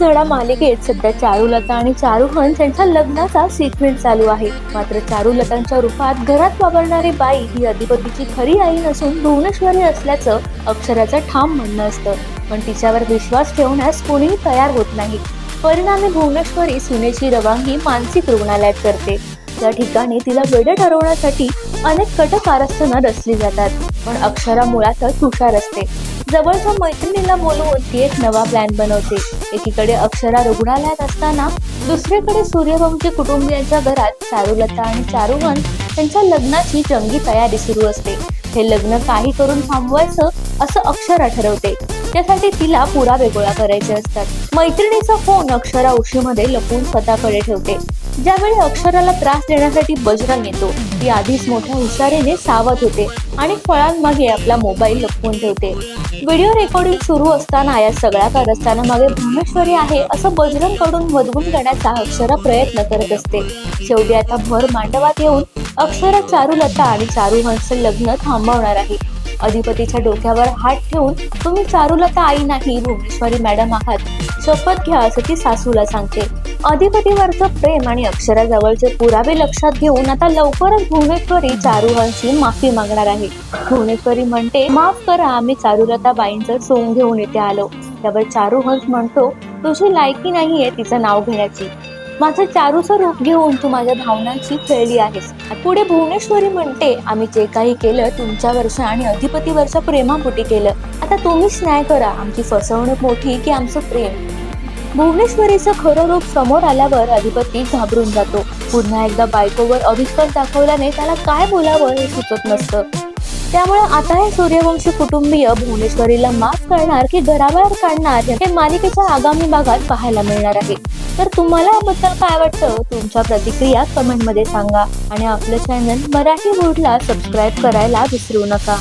धडा मालिकेत सध्या चारुलता आणि चारुहन यांच्या लग्नाचा सिक्वेन्स चालू आहे. मात्र चारुलतांच्या रूपात घरात वावरणारी बाई ही अधिपतीची खरी आई नसून भुवनेश्वरी असल्याचं अक्षराचं ठाम म्हणणं असतं. पण तिच्यावर विश्वास ठेवण्यास कोणीही तयार होत नाही. परिणामी भुवनेश्वरी सुनेची रवानगी मानसिक रुग्णालयात करते. त्या ठिकाणी तिला वेळ ठरवण्यासाठी अनेक कट कारस्थानं रचली जातात. पण अक्षरा मुळातच हुशार असते. जवळच्या मैत्रिणीला बोलवून ती एक नवा प्लॅन बनवते. एकीकडे अक्षरा रुग्णालयात असताना दुसरीकडे सूर्यवंशी कुटुंबियांच्या घरात चारुलता आणि चारुवन यांच्या लग्नाची जंगी तयारी सुरू असते. हे लग्न काही करून थांबवायचं असं अक्षरा ठरवते. त्यासाठी तिला पुरावे गोळा करायचे असतात. मैत्रिणीचा फोन अक्षरा उशीमध्ये लपून स्वतःकडे ठेवते. ज्यावेळी अक्षराला त्रास देण्यासाठी बजरंग येतो ती आधीच मोठ्या हुशारीने सावध होते आणि फळांमागे आपला मोबाईल लपवून ठेवते. व्हिडिओ रेकॉर्डिंग सुरू असताना या सगळ्या कारस्थानामागे मागे आहे असं बजरंगकडून वधवून करण्याचा अक्षरा प्रयत्न करत असते. शेवटी आता भर मांडवात येऊन अक्षरा चारुलता आणि चारुहंसचं लग्न थांबवणार आहे. अधिपतीच्या डोक्यावर हात ठेवून तुम्ही चारुलता आई नाही भुवनेश्वरी मॅडम आहात. शपथ घ्या असं ती सासूला सांगते. अधिपतीवरचं प्रेम आणि अक्षराजवळचे पुरावे लक्षात घेऊन आता लवकरच भुवनेश्वरी चारुहंशी माफी मागणार आहे. भुवनेश्वरी म्हणते माफ करा आम्ही चारुलता बाईंचं सोंग घेऊन इथे आलो. त्यावर चारुहंस म्हणतो तुझी लायकी नाहीये तिचं नाव घेण्याची. माझं चारूचं रूप घेऊन तू माझ्या भावनांची खेळली आहेस. पुढे भुवनेश्वरी म्हणते आम्ही जे काही केलं तुमच्यावरच्या आणि अधिपतीवरच्या प्रेमापोटी केलं. आता तुम्हीच न्याय करा. आमची फसवणूक मोठी की आमचं प्रेम? भुवनेश्वरीचं खरं रूप समोर आल्यावर अधिपती घाबरून जातो. पुन्हा एकदा बायकोवर अविश्वास दाखवल्याने त्याला काय बोलावं हे सुचत नसतं. त्यामुळे आता हे सूर्यवंशी कुटुंबीय भुवनेश्वरीला माफ करणार की घराबाहेर काढणार हे मालिकेच्या आगामी भागात पाहायला मिळणार आहे. तर तुम्हाला याबद्दल काय वाटतं? तुमच्या प्रतिक्रिया कमेंटमध्ये सांगा. आणि आपलं चॅनल मराठी बोर्डला सबस्क्राईब करायला विसरू नका.